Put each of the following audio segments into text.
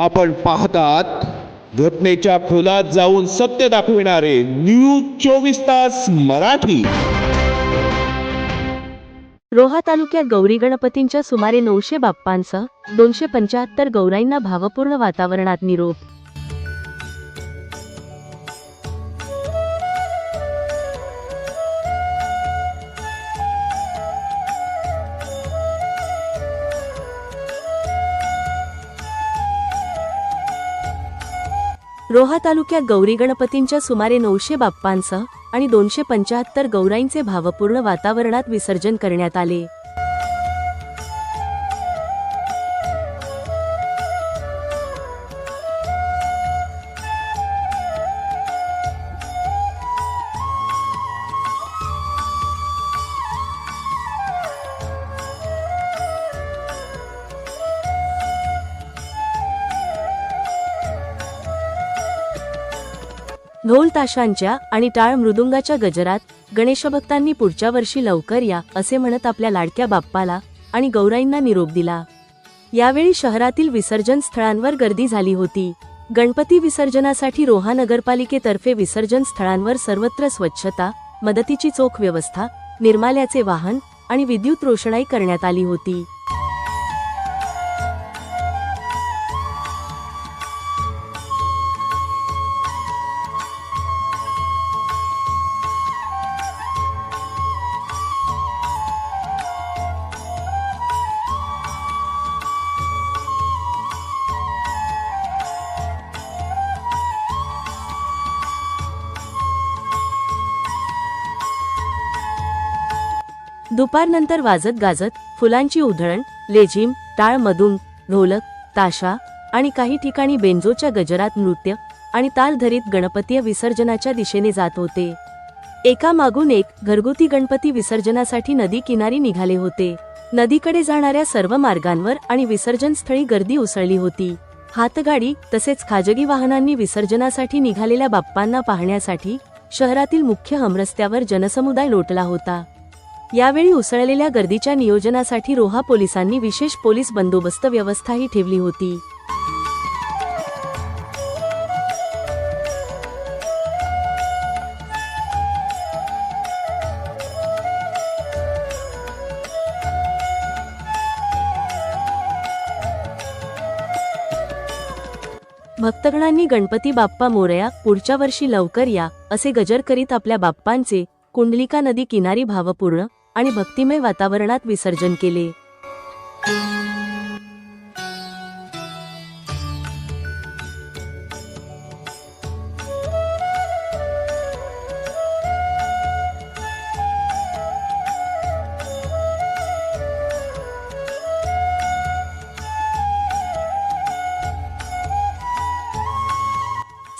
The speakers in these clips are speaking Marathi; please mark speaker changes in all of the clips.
Speaker 1: आपण पाहतात घटनेच्या खोलात जाऊन सत्य दाखविणारे न्यूज चोवीस तास मराठी.
Speaker 2: रोहा तालुक्यात गौरी गणपतींच्या सुमारे नऊशे बाप्पांसह दोनशे पंच्याहत्तर गौराईंना भावपूर्ण वातावरणात निरोप रोहा तालुक्यात गौरी गणपतींच्या सुमारे नऊशे बाप्पांसह आणि दोनशे पंच्याहत्तर गौराईंचे भावपूर्ण वातावरणात विसर्जन करण्यात आले. ढोल ताशांच्या आणि टाळ मृदुंगाच्या गजरात गणेशभक्तांनी पुढच्या वर्षी लवकर या असे म्हणत आपल्या लाडक्या बाप्पाला आणि गौराईंना निरोप दिला. यावेळी शहरातील विसर्जन स्थळांवर गर्दी झाली होती. गणपती विसर्जनासाठी रोहा नगरपालिकेतर्फे विसर्जन स्थळांवर सर्वत्र स्वच्छता मदतीची चोख व्यवस्था निर्माल्याचे वाहन आणि विद्युत रोषणाई करण्यात आली होती. दुपारनंतर वाजत गाजत फुलांची उधळण लेझिम टाळ मधुंग ढोलक ताशा आणि काही ठिकाणी बेंजोच्या गजरात नृत्य आणि ताल धरीत गणपती विसर्जनाच्या दिशेने जात होते. एका मागून एक घरगुती गणपती विसर्जनासाठी नदी किनारी निघाले होते. नदीकडे जाणाऱ्या सर्व मार्गांवर आणि विसर्जन स्थळी गर्दी उसळली होती. हातगाडी तसेच खाजगी वाहनांनी विसर्जनासाठी निघालेल्या बाप्पांना पाहण्यासाठी शहरातील मुख्य हमरस्त्यावर जनसमुदाय लोटला होता. यावेळी उसळलेल्या गर्दीच्या नियोजनासाठी रोहा पोलिसांनी विशेष पोलीस बंदोबस्त व्यवस्थाही ठेवली होती. भक्तगणांनी गणपती बाप्पा मोरया पुढच्या वर्षी लवकर या असे गजर करीत आपल्या बाप्पांचे कुंडलिका नदी किनारी भावपूर्ण आणि भक्तिमय वातावरणात विसर्जन केले.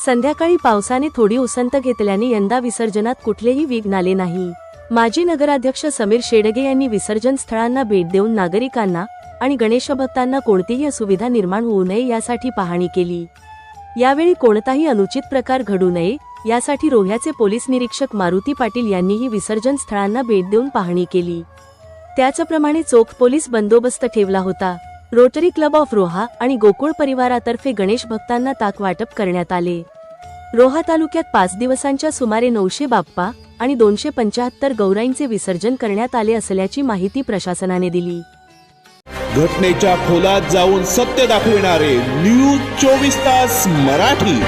Speaker 2: संध्याकाळी पावसाने थोडी उसंत घेतल्याने यंदा विसर्जनात कुठलेही विघ्न आले नाही. माजी नगराध्यक्ष समीर शेडगे यांनी विसर्जन स्थळांना भेट देऊन नागरिकांना आणि गणेशभक्तांना कोणतीही असुविधा निर्माण होऊ नये यासाठी पाहणी केली. यावेळी कोणताही अनुचित प्रकार घडू नये यासाठी रोह्याचे पोलीस निरीक्षक मारुती पाटील यांनीही विसर्जन स्थळांना भेट देऊन पाहणी केली. त्याचप्रमाणे चोख पोलीस बंदोबस्त ठेवला होता. रोटरी क्लब ऑफ रोहा आणि गोकुळ परिवारातर्फे गणेश भक्तांना ताक वाटप करण्यात आले. रोहा तालुक्यात पाच दिवसांच्या सुमारे नऊशे बाप्पा आणि दोनशे पंच्याहत्तर गौराईंचे विसर्जन करण्यात आले असल्याची माहिती प्रशासनाने दिली.
Speaker 1: घटनेच्या खोलात जाऊन सत्य दाखविणारे न्यूज चोवीस तास मराठी.